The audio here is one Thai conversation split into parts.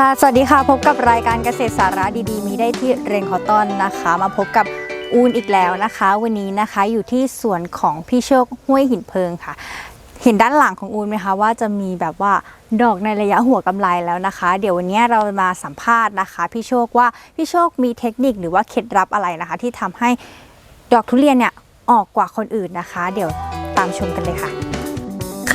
ค่ะ สวัสดีค่ะ พบกับรายการเกษตรสาระดีๆ มีได้ที่เรนคอตอนนะคะ มาพบกับอูนอีกแล้วนะคะ วันนี้นะคะอยู่ที่สวนของพี่โชคห้วยหินเพิงค่ะ เห็นด้านหลังของอูนไหมคะว่าจะมีแบบว่าดอกในระยะหัวกำไรแล้วนะคะ เดี๋ยววันนี้เรามาสัมภาษณ์นะคะ พี่โชคว่าพี่โชคมีเทคนิคหรือว่าเคล็ดลับอะไรนะคะ ที่ทำให้ดอกทุเรียนเนี่ยออกกว่าคนอื่นนะคะ เดี๋ยวตามชมกันเลยค่ะ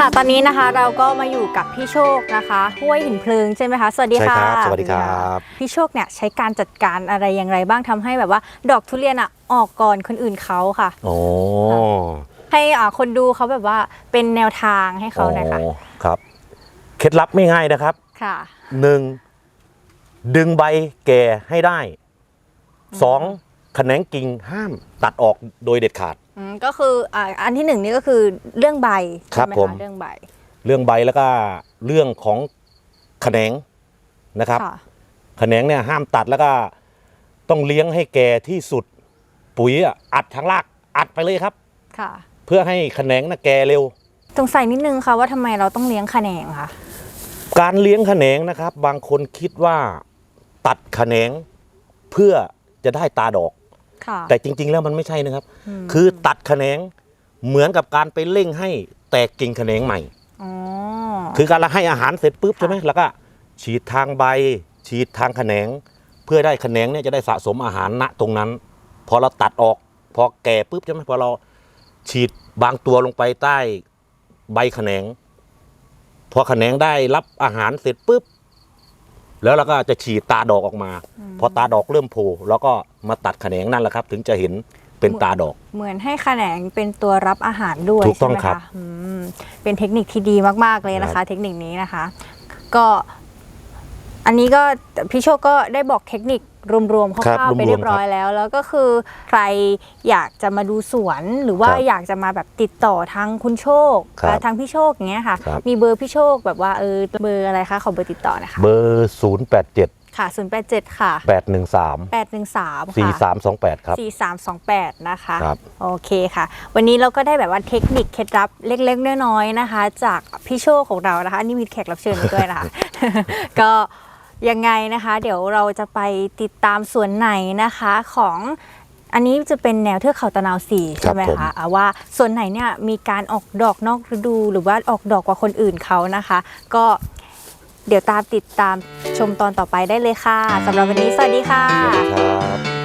ค่ะ ตอนนี้นะคะเราก็มาอยู่กับพี่โชคนะคะห้วยหินเพลิงใช่ไหมคะ สวัสดีใช่ค่ะครับสวัสดีครับ พี่โชคเนี่ยใช้การจัดการอะไรอย่างไรบ้างทำให้แบบว่า ดอกทุเรียนอะออกก่อนคนอื่นเขาค่ะโอ้ให้อ่าคนดูเขาแบบว่าเป็นแนวทางให้เขาหน่อยค่ะโอ้ครับ เคล็ดลับไม่ง่ายนะครับ ค่ะหนึ่งดึงใบแก่ให้ได้สองแขนงกิ่งห้ามตัดออกโดยเด็ดขาด อืมก็คืออ่าอันที่หนึ่งนี่ก็คือเรื่องใบครับใช่ไหผมะเรื่องใบเรื่องใบแล้วก็เรื่องของแขนงนะครับ ค่ะแขนงเนี่ยห้ามตัดแล้วก็ต้องเลี้ยงให้แก่ที่สุดปุ๋ยอะอัดทางรากอัดไปเลยครับ ค่ะเพื่อให้แขนงน่ะแก่เร็ว สงสัยนิดนึงค่ะว่าทำไมเราต้องเลี้ยงแขนงคะการเลี้ยงแขนงนะครับ บางคนคิดว่าตัดแขนงเพื่อจะได้ตาดอกค่ะ แต่จริง ๆ แล้วมันไม่ใช่นะครับมคือตัดแขนงเหมือนกับการไปเร่งให้แตกกิ่งแขนงใหม่อ๋อคือการเราให้อาหารเสร็จปุ๊บค่ะใช่ไหมแล้วก็ฉีดทางใบ ฉีดทางแขนง เพื่อได้แขนงเนี่ยจะได้สะสมอาหารณตรงนั้น พอเราตัดออก พอแก่ปุ๊บใช่ไหมพอเราฉีดบางตัวลงไปใต้ใบแขนง พอแขนงได้รับอาหารเสร็จปุ๊บ แล้วเราก็จะฉีดตาดอกออกมา พอตาดอกเริ่มโผล่แล้วก็มาตัดแขนงนั่นแหละครับ ถึงจะเห็นเป็นตาดอก เหมือนให้แขนงเป็นตัวรับอาหารด้วยถูกต้องใช่ไหมครัคะบอืมเป็นเทคนิคที่ดีมากๆเลยนะครัคะบเทคนิคนี้นะคะ ก็อันนี้ก็พี่โชคก็ได้บอกเทคนิค รวมๆคครับร่าวๆไปรวมๆเรียบร้อยแล้ว แล้วก็คือใครอยากจะมาดูสวนหรือว่าครับอยากจะมาแบบติดต่อทางคุณโชคครับและทางพี่โชคอย่างเงี้ยค่ะ ครับ มีเบอร์พี่โชคแบบว่าเออเบอร์อะไรคะขอเบอร์ติดต่อหนะคะเบอร์ศูนย์แปดเจ็ดค่ะ 087 ค่ะแปดหนึ่งสาม813สี่ค่ะสามสองแปดครับ 4328 นะคะ ครับ โอเคค่ะ วันนี้เราก็ได้แบบว่าเทคนิคเคล็ดลับเล็กๆน้อยๆนะคะ จากพี่โชคของเรานะคะอันนี้มีแขกรับเชิญมาด้วยนะคะ ก็ ยังไงนะคะ เดี๋ยวเราจะไปติดตามสวนไหนนะคะของอันนี้จะเป็นแนวเทือกเขาตะนาวสีใช่ไหมครับผมคะอะว่าสวนไหนเนี่ยมีการออกดอกนอกฤดูหรือว่าออกดอกกว่าคนอื่นเขานะคะ ก็เดี๋ยวตามติดตามชมตอนต่อไปได้เลยค่ะสำหรับวันนี้สวัสดีค่ะสวัสดีครับ